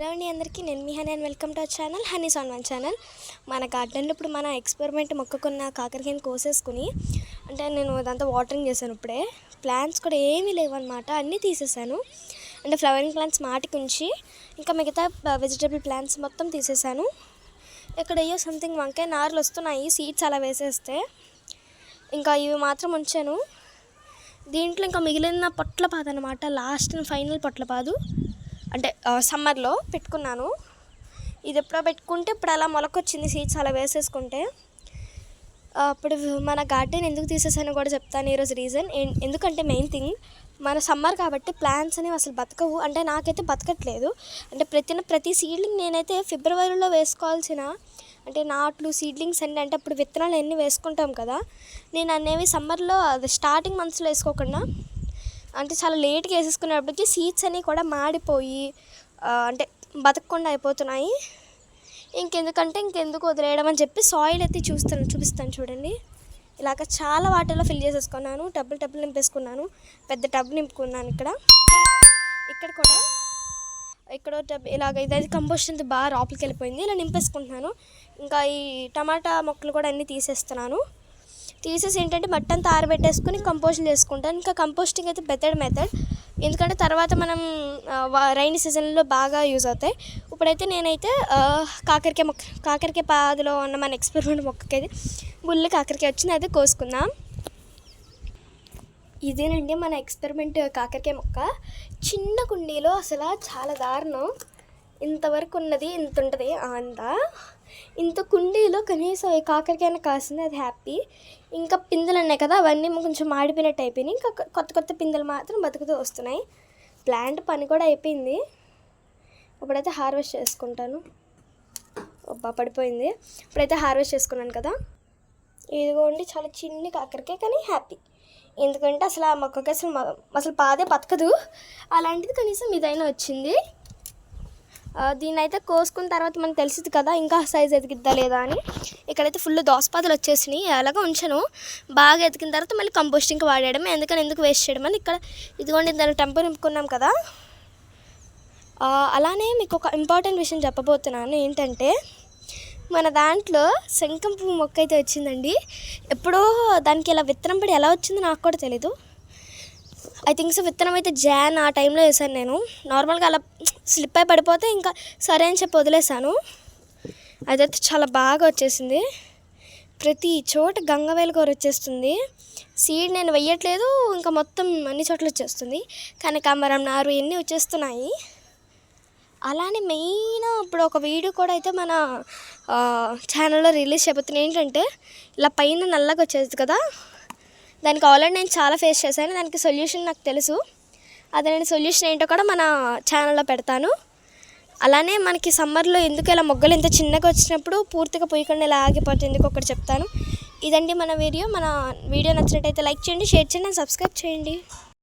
Hello అండి అందరికీ నేను మీ honey and welcome to our channel honey sun one channel. మన గార్డెన్లో ఇప్పుడు మన ఎక్స్పెరిమెంట్ మొక్కకున్న కాకరకాయని కోసేసుకుని అంటే నేను అదంతా వాటరింగ్ చేశాను ఇప్పుడే. ప్లాంట్స్ కూడా ఏమీ లేవన్నమాట అన్నీ తీసేసాను. అంటే ఫ్లవరింగ్ ప్లాంట్స్ మాటికి ఉంచి ఇంకా మిగతా వెజిటేబుల్ ప్లాంట్స్ మొత్తం తీసేసాను. ఇక్కడ అయ్యో సంథింగ్ వంకాయ నార్లు వస్తున్నాయి సీడ్స్ అలా వేసేస్తే. ఇంకా ఇవి మాత్రం ఉంచాను. దీంట్లో ఇంకా మిగిలిన పొట్లపాదు అనమాట లాస్ట్ అండ్ ఫైనల్ పొట్లపాదు అంటే సమ్మర్లో పెట్టుకున్నాను. ఇది ఎప్పుడో పెట్టుకుంటే ఇప్పుడు అలా మొలకొచ్చింది సీడ్స్ అలా వేసేసుకుంటే. అప్పుడు మన గార్డెన్ ఎందుకు తీసేసానో కూడా చెప్తాను ఈరోజు రీజన్. ఎందుకంటే మెయిన్ థింగ్ మన సమ్మర్ కాబట్టి ప్లాంట్స్ అనేవి అసలు బతకవు. అంటే నాకైతే బతకట్లేదు. అంటే ప్రతి ప్రతి సీడ్లింగ్ నేనైతే ఫిబ్రవరిలో వేసుకోవాల్సిన అంటే నాట్లు సీడ్లింగ్స్ అన్నీ అంటే అప్పుడు విత్తనాలు ఎన్ని వేసుకుంటాం కదా. నేను అనేవి సమ్మర్లో అది స్టార్టింగ్ మంత్స్లో వేసుకోకుండా అంటే చాలా లేట్గా వేసేసుకునేప్పటికి సీడ్స్ అన్నీ కూడా మాడిపోయి అంటే బతకకుండా అయిపోతున్నాయి. ఇంకెందుకంటే ఇంకెందుకు వదిలేయడం అని చెప్పి సాయిల్ ఎత్తి చూస్తాను చూపిస్తాను చూడండి. ఇలాగ చాలా వాటర్లో ఫిల్ చేసేసుకున్నాను టబ్బులు టబ్బులు నింపేసుకున్నాను పెద్ద టబ్ నింపుకున్నాను ఇక్కడ. ఇక్కడ కూడా ఇక్కడ టబ్ ఇలాగ ఇదైతే కంపోస్ట్ బాగా లోపలికి వెళ్ళిపోయింది ఇలా నింపేసుకుంటున్నాను. ఇంకా ఈ టమాటా మొక్కలు కూడా అన్నీ తీసేస్తున్నాను. తీసేసి ఏంటంటే మట్టి అంతా ఆరబెట్టేసుకుని కంపోస్టింగ్ చేసుకుంటాను ఇంకా కంపోస్టింగ్ అయితే బెటర్ మెథడ్ ఎందుకంటే తర్వాత మనం రైనీ సీజన్లో బాగా యూజ్ అవుతాయి. ఇప్పుడైతే నేనైతే కాకరకాయ మొక్క కాకరకాయ పాదులో ఉన్న మన ఎక్స్పెరిమెంట్ మొక్కకైతే బుల్లి కాకరకాయ వచ్చింది అయితే కోసుకుందాం. ఇదేనండి మన ఎక్స్పెరిమెంట్ కాకరకాయ మొక్క. చిన్న కుండీలో అసలు చాలా దారుణం. ఇంతవరకు ఉన్నది ఇంత ఉంటుంది అంత ఇంత కుండీలో కనీసం ఈ కాకరకాయన కాసింది అది హ్యాపీ. ఇంకా పిందెలు ఉన్నాయి కదా అవన్నీ కొంచెం మాడిపోయినట్టు అయిపోయినాయి. ఇంకా కొత్త కొత్త పిందెలు మాత్రం బతుకుతూ వస్తున్నాయి. ప్లాంట్ పని కూడా అయిపోయింది. ఇప్పుడైతే హార్వెస్ట్ చేసుకుంటాను. అబ్బా పడిపోయింది. ఇప్పుడైతే హార్వెస్ట్ చేసుకున్నాను కదా. ఇదిగోండి చాలా చిన్ని కాకరకాయ కానీ హ్యాపీ. ఎందుకంటే అసలు ఆ మొక్కకి అసలు అసలు పాదే బతకదు. అలాంటిది కనీసం ఇదైనా వచ్చింది. దీన్ని అయితే కోసుకున్న తర్వాత మనకు తెలిసింది కదా ఇంకా సైజ్ ఎదిగిద్దా లేదా అని. ఇక్కడైతే ఫుల్ దోసపాదులు వచ్చేసినాయి. అలాగే ఉంచాను. బాగా ఎదిగిన తర్వాత మళ్ళీ కంపోస్టింగ్కి వాడేయడం ఎందుకని ఎందుకు వేస్ట్ చేయడం అని ఇక్కడ ఇదిగోండి దాని టెంపర్ నింపుకున్నాం కదా. అలానే మీకు ఒక ఇంపార్టెంట్ విషయం చెప్పబోతున్నాను. ఏంటంటే మన దాంట్లో శంఖం పువ్వు మొక్క అయితే వచ్చిందండి. ఎప్పుడో దానికి ఇలా విత్తనం పడి ఎలా వచ్చిందో నాకు కూడా తెలీదు. ఐ థింక్ సో విత్తనం అయితే జాన్ ఆ టైంలో వేసాను నేను. నార్మల్గా అలా స్లిప్ అయి పడిపోతే ఇంకా సరే అని చెప్పి వదిలేశాను. అదైతే చాలా బాగా వచ్చేసింది. ప్రతి చోట గంగవేల కూర వచ్చేస్తుంది. సీడ్ నేను వెయ్యట్లేదు ఇంకా మొత్తం అన్ని చోట్ల వచ్చేస్తుంది. కనకాంబరం నారు ఇవన్నీ వచ్చేస్తున్నాయి. అలానే మెయిన్ ఇప్పుడు ఒక వీడియో కూడా అయితే మన ఛానల్లో రిలీజ్ చేయబోతున్నాయి ఏంటంటే ఇలా పైన నల్లగా వచ్చేది కదా. దానికి ఆల్రెడీ నేను చాలా ఫేస్ చేశాను దానికి సొల్యూషన్ నాకు తెలుసు. అదే సొల్యూషన్ ఏంటో కూడా మన ఛానల్లో పెడతాను. అలానే మనకి సమ్మర్లో ఎందుకు ఇలా మొగ్గలు ఇంత చిన్నగా వచ్చినప్పుడు పూర్తిగా పోయకుండా ఇలా ఆగిపోతుంది ఎందుకు ఒకటి చెప్తాను. ఇదండి మన వీడియో. మన వీడియో నచ్చినట్టయితే లైక్ చేయండి షేర్ చేయండి సబ్స్క్రైబ్ చేయండి.